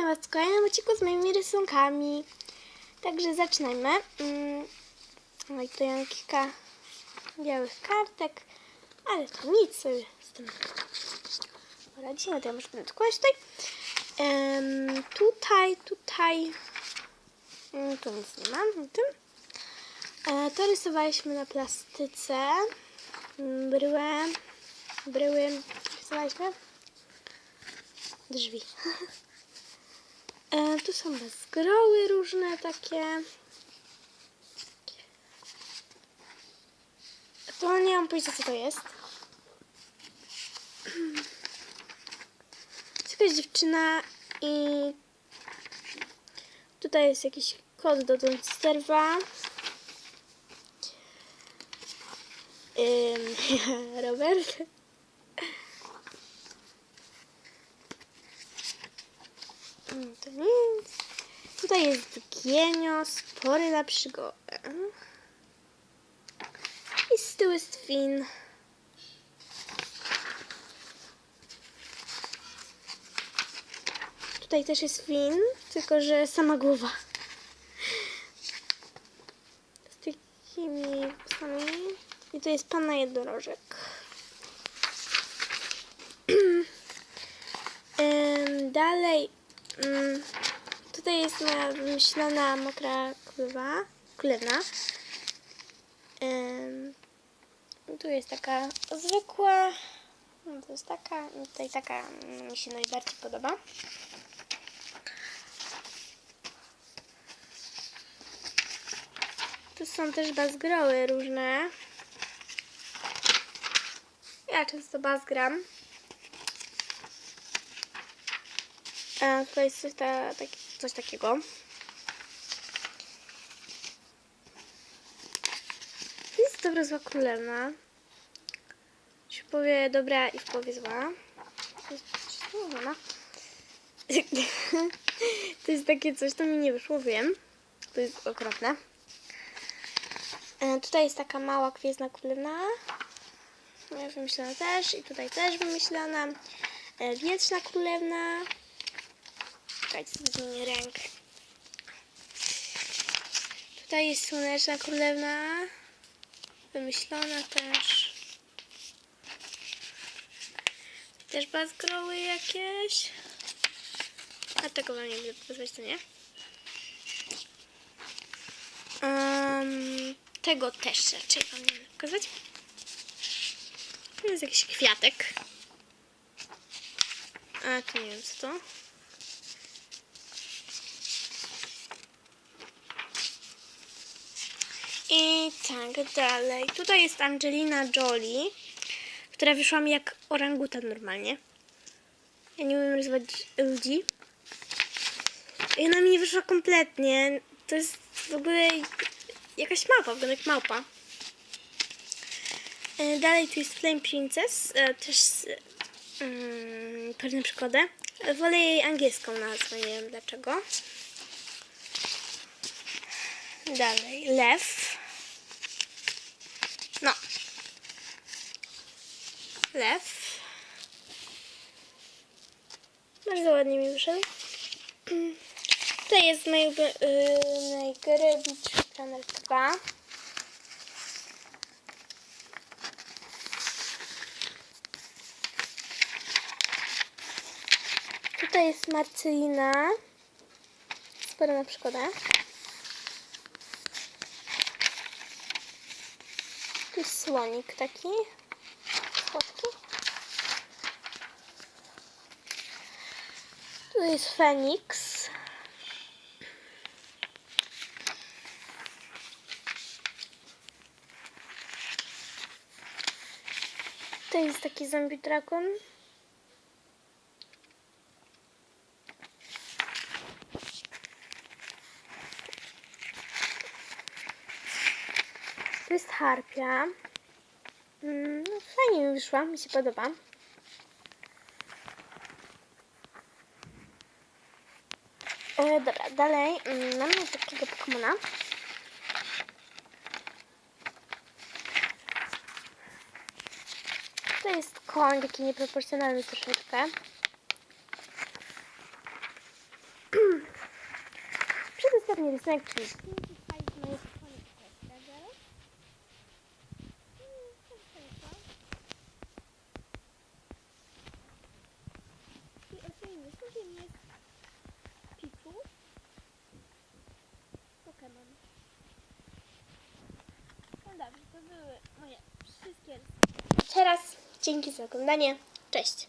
Witam Was w kolejnym odcinku z moimi rysunkami. Także zaczynajmy. Mm, No i tutaj mam kilka białych kartek, ale to nic sobie z tym poradzimy. To ja muszę będę kłaść tutaj. Tutaj, tutaj, mm, tu nic nie mam tym. E, to rysowaliśmy na plastyce. Mm, Bryłę, bryły rysowaliśmy. Drzwi. E, tu są bezgroły różne takie. To nie mam pojęcia co to jest. Jest jakaś dziewczyna i tutaj jest jakiś kod do serwa. Ym, Robert. Mm, To Tutaj jest gienio, spory na przygodę. I z tyłu jest fin. Tutaj też jest fin, tylko że sama głowa. Z takimi psami. I tu jest panna jednorożek. Dalej Mm, tutaj jest moja wymyślona mokra królewa. Królewna. Ym, tu jest taka zwykła. No, to jest taka. i Tutaj taka mm, mi się najbardziej podoba. Tu są też bazgroły różne. Ja często bazgram. Tutaj jest coś, ta, taki, coś takiego. To jest dobra zła królewna. Się powie dobra i w powie zła. To. To jest takie coś, to mi nie wyszło, wiem. To jest okropne. E, tutaj jest taka mała gwiezdna królewna. Ja wymyślona też. I tutaj też wymyślona. E, Wietrzna królewna. Czekajcie, zmienię rękę. Tutaj jest słoneczna królewna. Wymyślona też. Też bazgroły jakieś. A tego wam nie będę pokazywać, to nie? Um, tego też raczej wam nie będę pokazywać. Tu jest jakiś kwiatek. A, to nie wiem co to. I tak dalej. Tutaj jest Angelina Jolie, która wyszła mi jak orangutan normalnie. Ja nie umiem rysować ludzi. I ona mi nie wyszła kompletnie. To jest w ogóle jakaś małpa, wygląda jak małpa. E, Dalej tu jest Flame Princess, e, też mm, pewnym przykładem. Wolę jej angielską nazwę, nie wiem dlaczego. Dalej, lew. Lew. Bardzo ładnie mi wyszedł. Tutaj jest mój yy, Planner 2. Tutaj jest Marcelina. Sporo na przygodę. Tu jest słonik taki. Słodki. Tu jest Feniks. To jest taki zombie dragon. To jest harpia. Mm, no, fajnie wyszła, mi się podoba. E, dobra, dalej mm, mamy takiego Pokemona. To jest koń, taki nieproporcjonalny troszeczkę. ostatni rysunek, czyli Teraz dzięki za oglądanie. Cześć!